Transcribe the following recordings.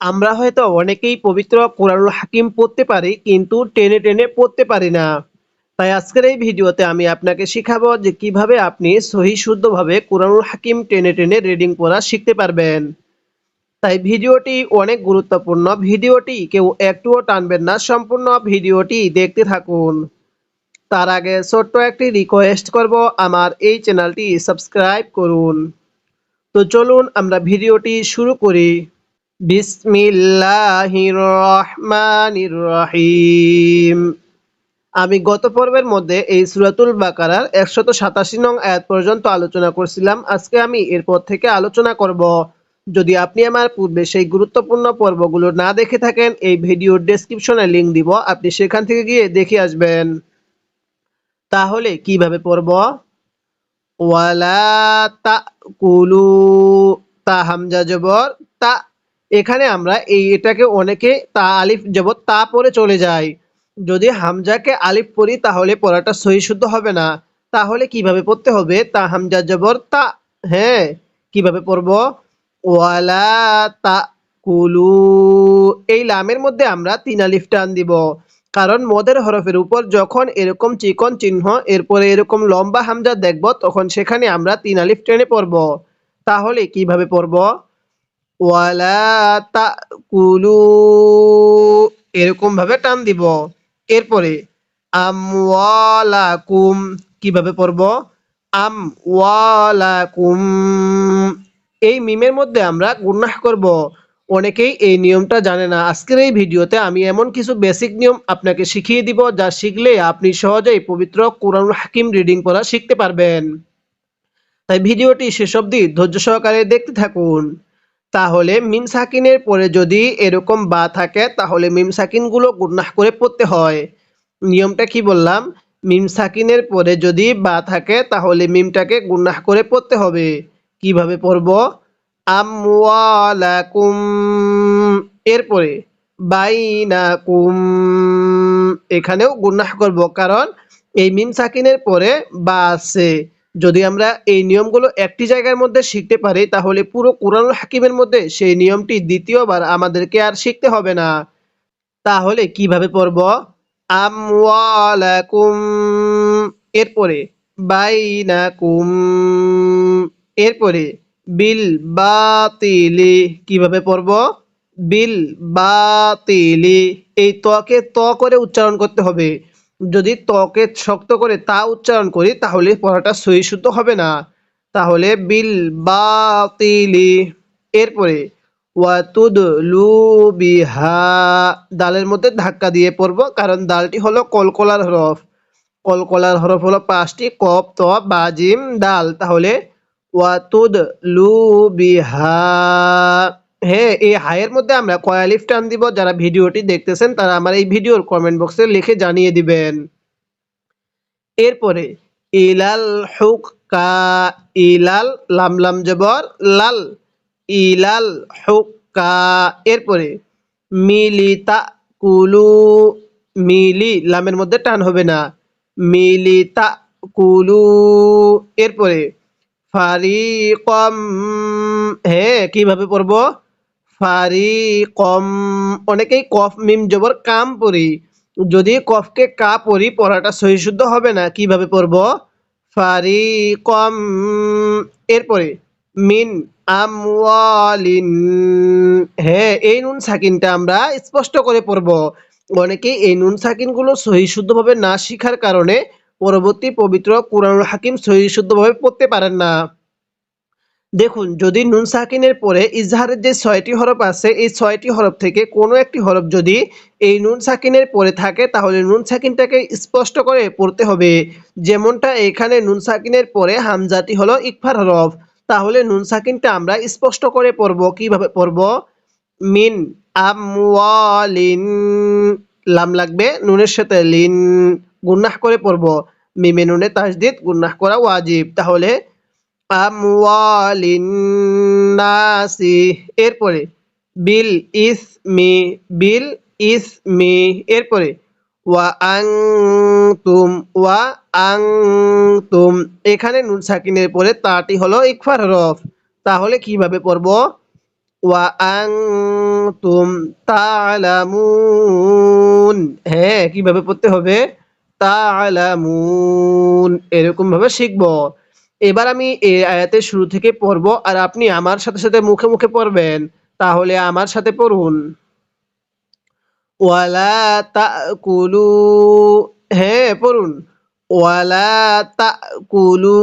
আমরা হয়তো অনেকেই পবিত্র কোরআনুল হাকিম পড়তে পারি, কিন্তু টেনে টেনে পড়তে পারি না। তাই আজকের এই ভিডিওতে আমি আপনাকে শিখাবো যে কীভাবে আপনি সহি শুদ্ধভাবে কোরআনুল হাকিম টেনে টেনে রিডিং পড়া শিখতে পারবেন। তাই ভিডিওটি অনেক গুরুত্বপূর্ণ। ভিডিওটি কেউ একটুও টানবেন না, সম্পূর্ণ ভিডিওটি দেখতে থাকুন। তার আগে ছোট্ট একটি রিকোয়েস্ট করব, আমার এই চ্যানেলটি সাবস্ক্রাইব করুন। তো চলুন আমরা ভিডিওটি শুরু করি। বিসমিল্লাহির রহমানির রহিম আমি গত পর্বের মধ্যে এই সুরাতুল বাকারার একশত সাতাশি নং আয়াত পর্যন্ত আলোচনা করছিলাম। আজকে আমি এরপর থেকে আলোচনা করব। যদি আপনি আমার পূর্বে সেই গুরুত্বপূর্ণ পর্বগুলো না দেখে থাকেন, এই ভিডিওর ডেসক্রিপশনে লিঙ্ক দিব। আপনি সেখান থেকে গিয়ে দেখে আসবেন। তাহলে কীভাবে পড়ব? ওয়ালা তা কুলু তা হামজা জবর, তা এখানে আমরা এই এটাকে অনেকে তা আলিফ জবর তা পরে চলে যাই। যদি হামজাকে আলিফ পড়ি, তাহলে পড়াটা সহি শুদ্ধ হবে না। তাহলে কীভাবে পড়তে হবে? তা হামজা জবর তা হ্যাঁ কীভাবে পড়ব? ওয়ালা তা কুলু এই লামের মধ্যে আমরা তিন আলিফ টান দিব। কারণ মদের হরফের উপর যখন এরকম চিকন চিহ্ন, এরপরে এরকম লম্বা হামজা দেখব, তখন সেখানে আমরা তিন আলিফ টেনে পড়ব। তাহলে কীভাবে পড়ব? ওয়ালা এরকম ভাবে টান দিব। এরপরে, আমওয়ালাকুম, কীভাবে পড়ব? আম ওয়ালাকুম এই মিমের মধ্যে আমরা গুনাহ করব। অনেকেই এই নিয়মটা জানে না। আজকের এই ভিডিওতে আমি এমন কিছু বেসিক নিয়ম আপনাকে শিখিয়ে দিব যা শিখলে আপনি সহজেই পবিত্র কোরআন হাকিম রিডিং করা শিখতে পারবেন। তাই ভিডিওটি শেষ অবধি ধৈর্য সহকারে দেখতে থাকুন। তাহলে মিম সাকিনের পরে যদি এরকম বা থাকে, তাহলে মিম সাকিনগুলো গুনাহ করে পড়তে হয়। নিয়মটা কি বললাম? মিম সাকিনের পরে যদি বা থাকে, তাহলে মিমটাকে গুনাহ করে পড়তে হবে। কীভাবে পড়ব? আমওয়ালাকুম। এরপরে, বাইনাকুম। এখানেও গুনাহ করব, কারণ এই মিম সাকিনের পরে বা আছে। যদি আমরা এই নিয়মগুলো একটি জায়গার মধ্যে শিখতে পারি, তাহলে পুরো কোরআনুল হাকিমের মধ্যে সেই নিয়মটি দ্বিতীয়বার আমাদেরকে আর শিখতে হবে না। তাহলে কীভাবে পড়ব? আমওয়ালাকুম এরপরে, বাইনাকুম এরপরে, বিল বাতিলি, কীভাবে পড়ব? বিল বাতিলি, এই তকে ত করে উচ্চারণ করতে হবে। যদি তকে শক্ত করে তা উচ্চারণ করি, তাহলে পড়াটা সহি শুদ্ধ হবে না। তাহলে বিল বাতিলি। এরপরে ওয়াতুদ লু বিহা দালের মধ্যে ধাক্কা দিয়ে পড়ব, কারণ দালটি হলো কলকলার হরফ। কলকলার হরফ হলো পাঁচটি কপ ত বাজিম দাল তাহলে ওয়াতুদ লু বিহা হ্যাঁ এই হায়ের মধ্যে আমরা কয় আলিফ টান দিব, যারা ভিডিওটি দেখতেছেন, তারা আমার এই ভিডিওর কমেন্ট বক্সে লিখে জানিয়ে দিবেন। এরপরে, ইলাল হুক কা, ইলাল লাম লাম জবর, লাল, ইলাল হুক কা। এরপরে মিলিতা কুলু, মিলি, লামের মধ্যে টান হবে না। মিলিতা কুলু। এরপরে, ফারিকম হ্যাঁ কীভাবে পড়ব? ফারিকম। অনেকেই কফ, মিম জবর কাম পড়ি যদি কফকে কা পড়ি পড়াটা সহি শুদ্ধ হবে না, কীভাবে পড়ব? ফারি কম এরপরে, মিন আমওয়ালিন। হ্যাঁ এই নুন সাকিনটা আমরা স্পষ্ট করে পড়ব। অনেকেই এই নুন সাকিনগুলো সহি শুদ্ধভাবে না শিখার কারণে পরবর্তী পবিত্র কোরআনুল হাকিম সহি শুদ্ধভাবে পড়তে পারেন না। দেখুন, যদি নুন সাকিনের পরে ইজহারের যে ছয়টি হরফ আছে, এই ছয়টি হরফ থেকে কোনো একটি হরফ যদি এই নুন সাকিনের পরে থাকে, তাহলে নুন সাকিনটাকে স্পষ্ট করে পড়তে হবে। যেমনটা এখানে নুন সাকিনের পরে হামজাটি হলো ইকফার হরফ, তাহলে নুন সাকিনটা আমরা স্পষ্ট করে পড়ব, কীভাবে পড়ব? মিন, আমওয়ালিন, লাম লাগবে, নুনের সাথে লিন গুন্নাহ করে পড়ব। মিমে নুনে তাজদিদ গুন্নাহ করা ওয়াজিব। তাহলে এরপরে, বিল ইস ইসমি, বিল ইস ইসমি, এরপরে, ওয়া আং তুম ওয়া আং তুম এখানে নুন সাকিনের পরে তাটি হলো ইকফার হরফ। তাহলে কীভাবে পড়ব? ওয়া আনতুম তা'লামুন। হ্যাঁ কীভাবে পড়তে হবে? তা'লামুন। এরকম ভাবে শিখব। এবার আমি এই আয়াতের শুরু থেকে পড়ব আর আপনি আমার সাথে সাথে মুখে মুখে পড়বেন, তাহলে আমার সাথে পড়ুন। ওয়ালা তাকুলু হ্যাঁ পড়ুন। ওয়ালা তাকুলু,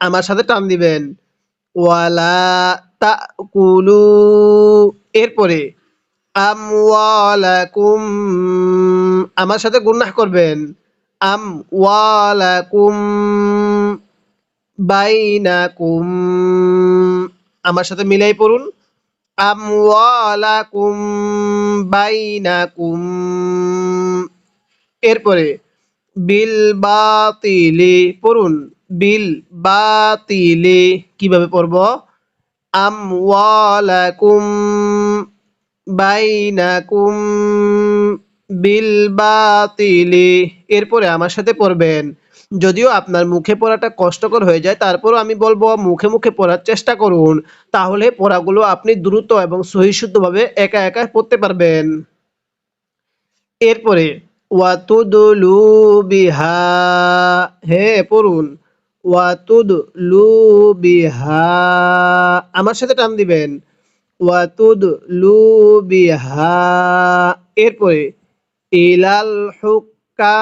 আমার সাথে টান দিবেন। ওয়ালা তাকুলু, এরপরে, আমওয়ালাকুম, আমার সাথে গুনাহ করবেন। আমওয়ালাকুম বাইনাকুম। আমার সাথে মিলাই পড়ুন। আমওয়ালাকুম বাইনাকুম। এরপরে বিল বাতিলি পড়ুন। বিল বাতিলি কীভাবে পড়ব? আমওয়ালাকুম বাইনাকুম। বিল বাতিলি এরপরে আমার সাথে পড়বেন। যদিও আপনার মুখে পড়াটা কষ্টকর হয়ে যায়, তারপরও আমি বলব মুখে মুখে পড়ার চেষ্টা করুন। তাহলে পড়াগুলো আপনি দ্রুত এবং সহিশুদ্ধভাবে একা একা পড়তে পারবেন। এরপরে ওয়াতুদলু বিহা হ্যাঁ পড়ুন। ওয়াতুদলু বিহা আমার সাথে টান দিবেন। ওয়াতুদলু বিহা এরপরে, ইলাল হুক্কা,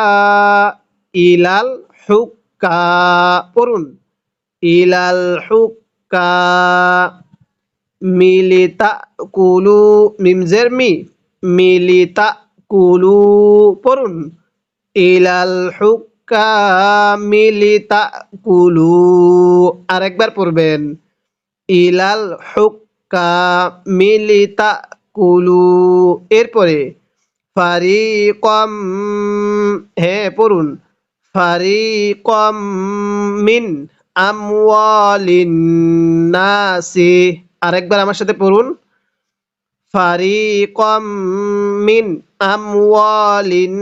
ইলাল হুক্কা, পড়ুন। ইলাল হুক্কা মিলিতা কুলু মিমজের মি মিলিতা কুলু পড়ুন। ইলাল হুক্কা মিলিতা কুলু আরেকবার পড়বেন। ইলাল হুক্কা মিলিতা কুলু এরপরে ফারিকম হ্যাঁ পড়ুন। ফারিকম মিন আমওয়ালিন নাসি। আরেকবার আমার সাথে পড়ুন। ফারিকম মিন আমওয়ালিন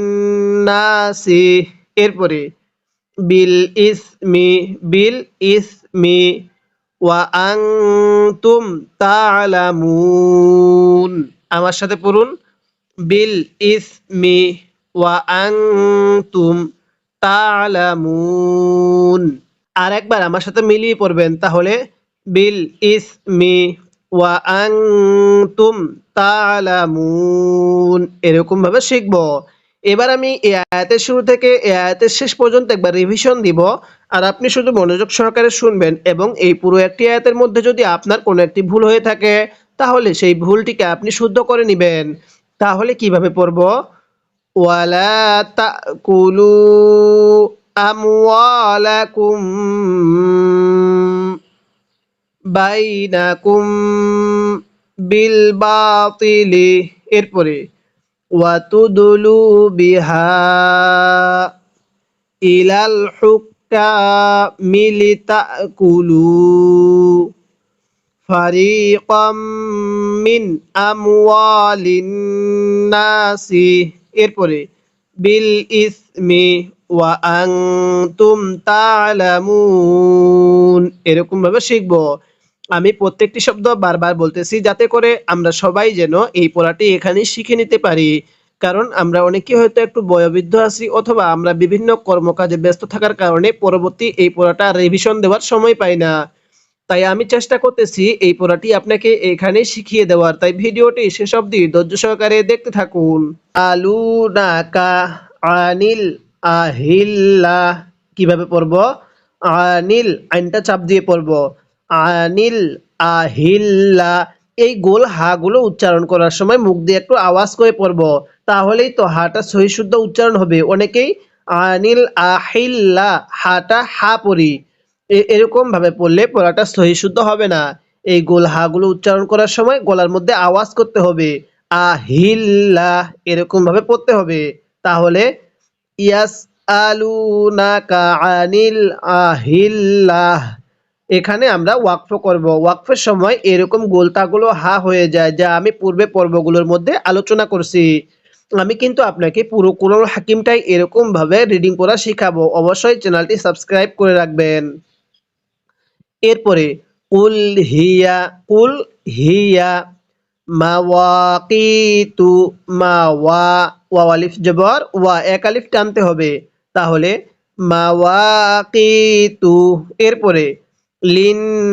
নাসি। এরপরে, বিল ইসমি বিল ইসমি, ওয়া আনতুম তা'লামুন আমার সাথে পড়ুন। বিল ইসমি, ওয়া আনতুম তা'লামুন আর একবার আমার সাথে মিলিয়ে পড়বেন, তাহলে বিল ইসমি ওয়া আনতুম তা'লামুন এরকম ভাবে শিখব। এবার আমি এই আয়াতের শুরু থেকে এই আয়াতের শেষ পর্যন্ত একবার রিভিশন দিব, আর আপনি শুধু মনোযোগ সহকারে শুনবেন এবং এই পুরো একটি আয়াতের মধ্যে যদি আপনার কোনো একটি ভুল হয়ে থাকে, তাহলে সেই ভুলটিকে আপনি শুদ্ধ করে নেবেন। তাহলে কীভাবে পড়ব? ওয়ালা তাকুলু আমওয়ালাকুম বাইনাকুম বিল বাতিলি এরপরে ওয়াতুদলু বিহা ইলাল হুক্কামি লিতাকুলু ফারিকাম মিন আমওয়ালিন নাসি এরপরে, বিল ইসমি ওয়া আনতুম তা'লামুন। এরকম ভাবে শিখব। আমি প্রত্যেকটি শব্দ বারবার বলতেছি যাতে করে আমরা সবাই যেন এই পড়াটি এখানেই শিখে নিতে পারি। কারণ আমরা অনেকে হয়তো একটু বয়োবৃদ্ধ আছি অথবা আমরা বিভিন্ন কর্মকাজে ব্যস্ত থাকার কারণে পরবর্তী এই পড়াটা রিভিশন দেওয়ার সময় পাই না। তাই আমি চেষ্টা করতেছি এই পড়াটি আপনাকে এখানে শিখিয়ে দেওয়ার। তাই ভিডিওটি শেষ অবধি ধৈর্য সহকারে দেখতে থাকুন। আলু নাকা আনিল আহিল্লা। কীভাবে পড়ব? আনিল, আইনটা চাপ দিয়ে পড়ব। আনিল আহিল্লা। এই গোল হা গুলো উচ্চারণ করার সময় মুখ দিয়ে একটু আওয়াজ করে পড়ব। তাহলেই তো হাটা সহি শুদ্ধ উচ্চারণ হবে। অনেকেই আনিল আহিল্লা, হাটা হা পড়ি। এ- এরকম ভাবে পড়লে পড়াটা সহি শুদ্ধ হবে না। এই গোল হা গুলো উচ্চারণ করার সময় গলার মধ্যে আওয়াজ করতে হবে। আহিল্লা এরকম ভাবে পড়তে হবে। তাহলে ইয়াস আলুনাকা আনিল আহিল্লাহ। এখানে আমরা ওয়াকফ করব। ওয়াকফের সময় এরকম গোলতাগুলো হা হয়ে যায় যা আমি পূর্বে পর্বগুলোর মধ্যে আলোচনা করছি। আমি কিন্তু আপনাকে পুরো কুরআন হাকিমটাই এরকম ভাবে রিডিং পড়া শেখাবো। অবশ্যই চ্যানেলটি সাবস্ক্রাইব করে রাখবেন। এরপরে কুল হিয়া কুল হিয়া মাওয়াকিতু মাওয়া ওয়া আলিফ জবর, ওয়া এক আলিফ টানতে হবে। তাহলে, মাওয়াকিতু, এরপরে, লিন্নাসি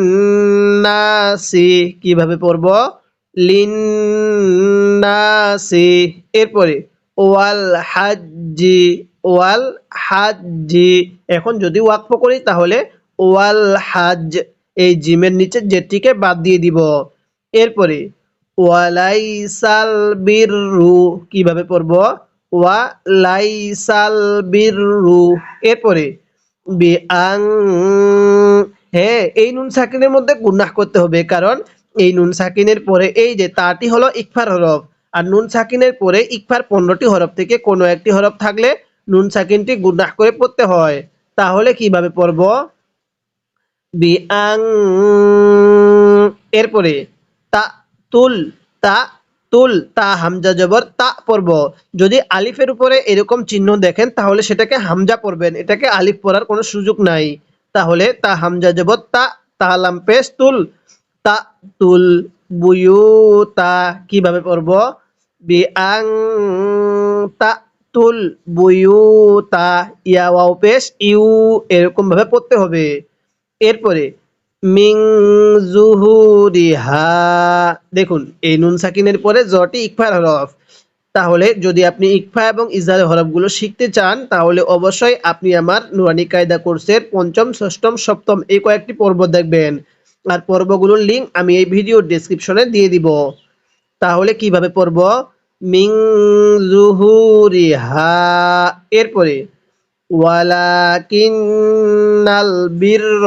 কীভাবে পড়ব? লিন্নাসি এরপরে, ওয়াল হাজ্জি ওয়াল হাজ্জি। এখন যদি ওয়াকফ করি, তাহলে ওয়াল হাজ, এই জিমের নিচে জেটিকে বাদ দিয়ে দিব। এরপরে, ওয়ালাইসাল বিররু কীভাবে পড়ব? ওয়ালাইসাল বিররু এরপরে, বিআং হ্যাঁ এই নুন সাকিনের মধ্যে গুনাহ করতে হবে, কারণ এই নুন সাকিনের পরে এই যে তাটি হলো ইকফার হরফ, আর নুন সাকিনের পরে ইকফার পনেরোটি হরফ থেকে কোনো একটি হরফ থাকলে নুন সাকিনটি গুনাহ করে পড়তে হয়। তাহলে কীভাবে পড়ব? বিআং। এরপরে, তা তুল তা তুল, তা হামজা জবর, তা পড়ব। যদি আলিফের উপরে এরকম চিহ্ন দেখেন, তাহলে সেটাকে হামজা পড়বেন। এটাকে আলিফ পড়ার কোনো সুযোগ নাই। তাহলে তা হামজা জবর, তা তালাম পেশ, তুল, তা তুল বুয়ু তা কীভাবে পড়ব? বিআং। তা তুল বুয়ু তা ইয়া, ওয়াও, পেশ, ইউ এরকম ভাবে পড়তে হবে। এরপরে, মিং জুহুরিহা দেখুন, এই নুন সাকিনের পরে জটি ইকফার হরফ। তাহলে যদি আপনি ইকফা এবং ইজারের হরফগুলো শিখতে চান, তাহলে অবশ্যই আপনি আমার নুরানি কায়দা কোর্সের পঞ্চম, ষষ্ঠম, সপ্তম এই কয়েকটি পর্ব দেখবেন। আর পর্বগুলোর লিঙ্ক আমি এই ভিডিও ডেসক্রিপশনে দিয়ে দিব। তাহলে কীভাবে পড়ব? মিং জুহুরিহা এরপরে ওয়ালাকিন্নাল বীরর,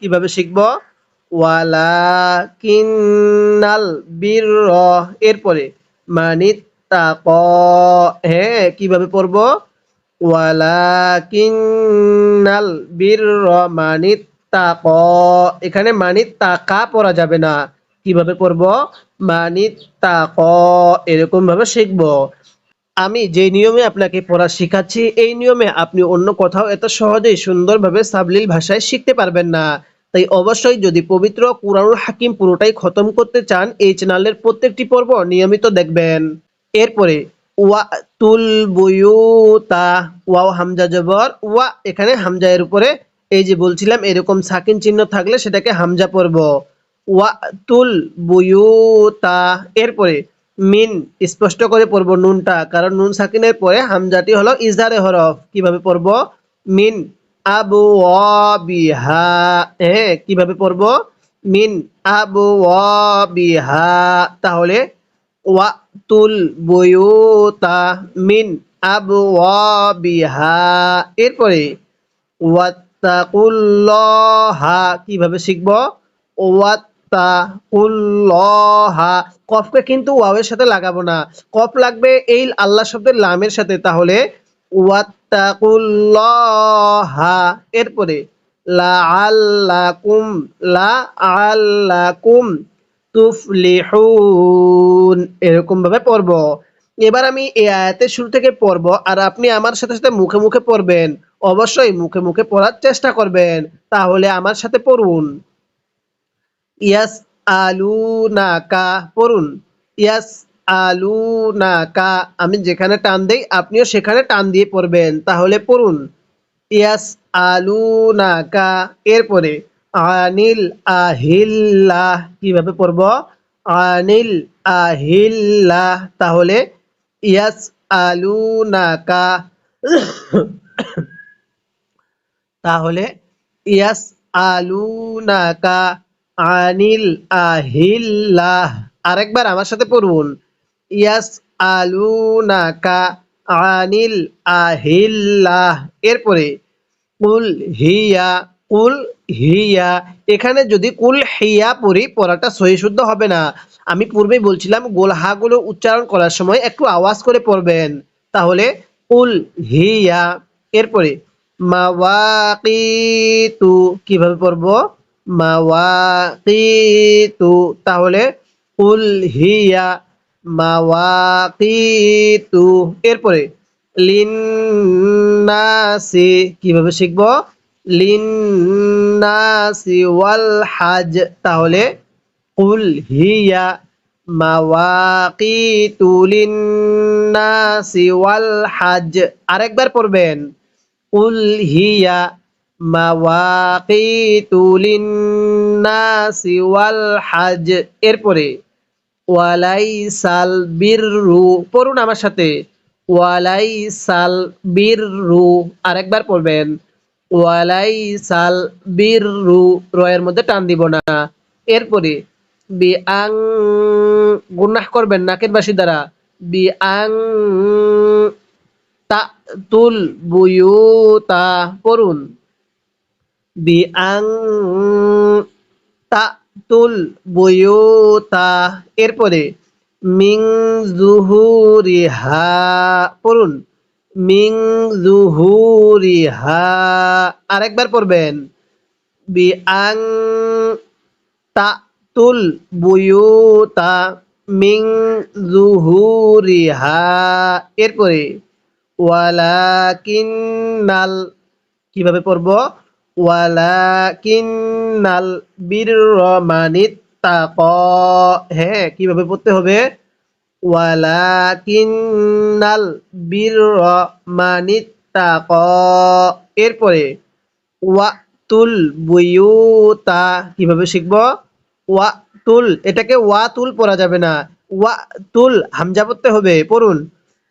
কীভাবে শিখব? ওয়ালাকিন্নাল বীরর, এরপরে মানিত তাক হ্যাঁ কীভাবে পড়ব? ওয়ালাকিন্নাল বীরর মানিত তাক এখানে মানিত তাকা পড়া যাবে না। কীভাবে পড়ব? মানিত তাক এরকম ভাবে শিখব। আমি যে নিয়মে আপনাকে পড়া শেখাচ্ছি, এই নিয়মে আপনি অন্য কোথাও এত সহজেই সুন্দরভাবে সাবলীল ভাষায় শিখতে পারবেন না। তাই অবশ্যই যদি পবিত্র কুরআনুল হাকিম পুরোটাই খতম করতে চান, এই চ্যানেলের প্রত্যেকটি পর্ব নিয়মিত দেখবেন। এরপরে, ওয়া তুল বুয়ুতা, ওয়াও হামজা জবর, ওয়া এখানে হামজা এর উপরে, এই যে বলছিলাম, এরকম সাকিন চিহ্ন থাকলে সেটাকে হামজা পড়ব। ওয়া তুল বুয়ুতা, এরপরে মিন স্পষ্ট করে পড়ব নুনটা, কারণ নুন সাকিনের পরে হামজাটি হলো ইজহারে হরফ। কীভাবে পড়ব? মিন আবু বিহা হ্যাঁ কীভাবে পড়ব? মিন আবু বিহা তাহলে ওয়া তুল বুয়ুতা। মিন আবু বিহা এরপরে ওয়াত্তাকুল্লাহা, কীভাবে শিখব? ওয়াত্তাকুল্লাহা কফকে কিন্তু ওয়াওয়ের সাথে লাগাবো না। কফ লাগবে এই আল্লাহ শব্দের লামের সাথে। তাহলে এরপরে, লাআল্লাকুম লাআল্লাকুম তুফলিহুন। এরকম ভাবে পড়ব। এবার আমি এই আয়াতের শুরু থেকে পড়ব আর আপনি আমার সাথে সাথে মুখে মুখে পড়বেন। অবশ্যই মুখে মুখে পড়ার চেষ্টা করবেন। তাহলে আমার সাথে পড়ুন। ইয়াস আলু নাকা পড়ুন। ইয়াস আলু নাকা আমি যেখানে টান দেই, আপনিও সেখানে টান দিয়ে পড়বেন। তাহলে পড়ুন। ইয়াস আলু নাকা এরপরে, আনিল আহিল্লাহ, কীভাবে পড়ব? আনিল আহিল্লাহ, তাহলে ইয়াস আলু নাকা তাহলে ইয়াস আলু নাকা আনিল আহিল্লাহ। আরেকবার আমার সাথে পড়ুন। ইয়াস আলু নাকা আনিল আহিল্লাহ। এরপরে কুল হিয়া কুল হিয়া। এখানে যদি কুল হিয়া পড়ি, পড়াটা সহি শুদ্ধ হবে না। আমি পূর্বেই বলছিলাম, গোলহাগুলো উচ্চারণ করার সময় একটু আওয়াজ করে পড়বেন। তাহলে কুল হিয়া। এরপরে, মাওয়াকিতু, কীভাবে পড়ব? মাওয়াকিতু তাহলে কুল হিয়া মাওয়াকিতু এরপরে, লিন্নাসি, কীভাবে শিখব? লিন্নাসি ওয়াল হাজ, তাহলে কুল হিয়া মাওয়াকিতু লিন্নাসি ওয়াল হাজ। আরেকবার পড়বেন, কুল হিয়া মাওয়াকিতু লিন্নাসি ওয়াল হাজ এরপরে, ওয়ালাইসাল বিররু, পড়ুন আমার সাথে। ওয়ালাই ওয়ালাইসাল বিররু, আরেকবার পড়বেন। ওয়ালাই ওয়ালাইসাল বিররু, রয়ের মধ্যে টান দিব না। এরপরে বি আং গুনাহ করবেন নাকের বাসি দ্বারা। বি আং তা তুল বুয়ুতা, পড়ুন। বি আং তা তুল বুয়ুতা। এরপরে, মিং জুহুরিহা। পড়ুন, মিং জুহুরিহা। আরেকবার পড়বেন বি আং তা তুল বুয়ুতা, মিং জুহুরিহা। এরপরে, ওয়ালাকিন্নাল, কীভাবে পড়ব? ওয়ালাকিন্নাল বিরমানিত তাক হ্যাঁ কীভাবে পড়তে হবে? ওয়ালাকিন্নাল বিরমানিত তাক এরপরে, ওয়াতুল বুয়ুতা, কীভাবে শিখব? ওয়াতুল, এটাকে ওয়াতুল পড়া যাবে না। ওয়াতুল, হামজা পড়তে হবে, পড়ুন।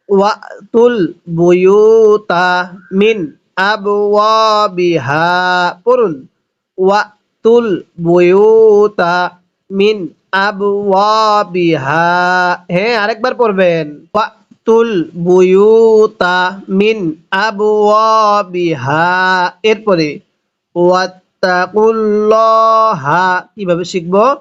ওয়াতুল বুয়ুতা মিন। আবওয়াবিহা, পড়ুন। ওয়াতুল বুয়ুতা মিন আবওয়াবিহা। হ্যাঁ আরেকবার পড়বেন। ওয়াতুল বুয়ুতা মিন আবওয়াবিহা। এরপরে, ওয়াত্তাকুল্লাহা, কীভাবে শিখব?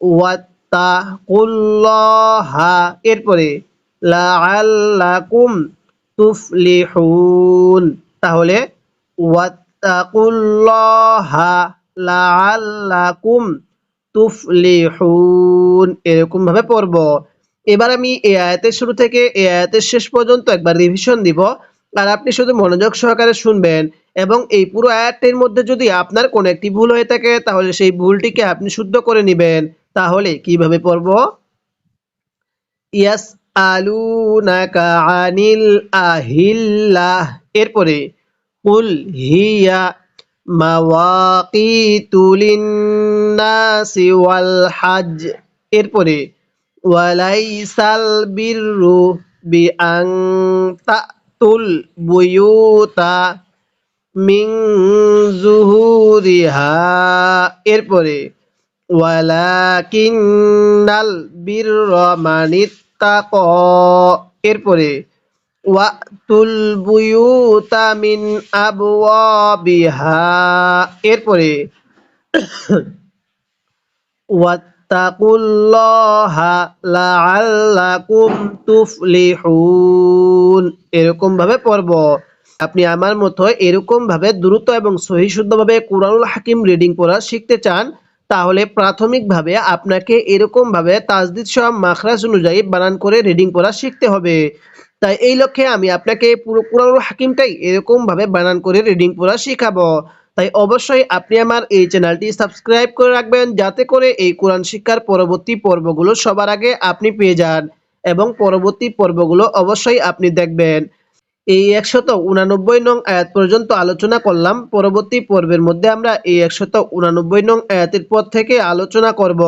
ওয়াত্তাকুল্লাহা। এরপরে, লাআল্লাকুম তুফলিহুন। তাহলে লাআল্লাকুম তুফলিহুন এরকম ভাবে পড়ব। এবার আমি এই আয়াতের শুরু থেকে এই আয়াতের শেষ পর্যন্ত একবার রিভিশন দিব, আর আপনি শুধু মনোযোগ সহকারে শুনবেন এবং এই পুরো আয়াতটির মধ্যে যদি আপনার কোনো একটি ভুল হয়ে থাকে, তাহলে সেই ভুলটিকে আপনি শুদ্ধ করে নেবেন। তাহলে কীভাবে পড়ব? ইয়াস আলুনাকা আনিল আহিল্লাহ এরপরে কুল হিয়া মাওয়াকিতু লিন্নাসি হাজ এরপরে ওয়ালাইসাল বিররু বিআন তাতুল বুয়ুতা মিন জুহুরিহা এরপরে ওয়ালাকিন্নাল বিররা মানিত্তাক এরপরে, ওয়াতুল এরপরে এরকম ভাবে পড়ব। আপনি আমার মতো এরকম ভাবে দ্রুত এবং সহি শুদ্ধভাবে কোরআনুল হাকিম রিডিং পড়া শিখতে চান তাহলে প্রাথমিকভাবে আপনাকে এরকমভাবে তাজদিদ সহ মাখরাজ অনুযায়ী বানান করে রিডিং পড়া শিখতে হবে। তাই এই লক্ষ্যে আমি আপনাকে পুরো কোরআনুল হাকিমটাই এরকমভাবে বানান করে রিডিং পড়া শেখাবো। তাই অবশ্যই আপনি আমার এই চ্যানেলটি সাবস্ক্রাইব করে রাখবেন যাতে করে এই কোরআন শিক্ষার পরবর্তী পর্বগুলো সবার আগে আপনি পেয়ে যান এবং পরবর্তী পর্বগুলো অবশ্যই আপনি দেখবেন। এই একশত উনানব্বই নং আয়াত পর্যন্ত আলোচনা করলাম। পরবর্তী পর্বের মধ্যে আমরা এই একশত উনানব্বই নং আয়াতের পর থেকে আলোচনা করব।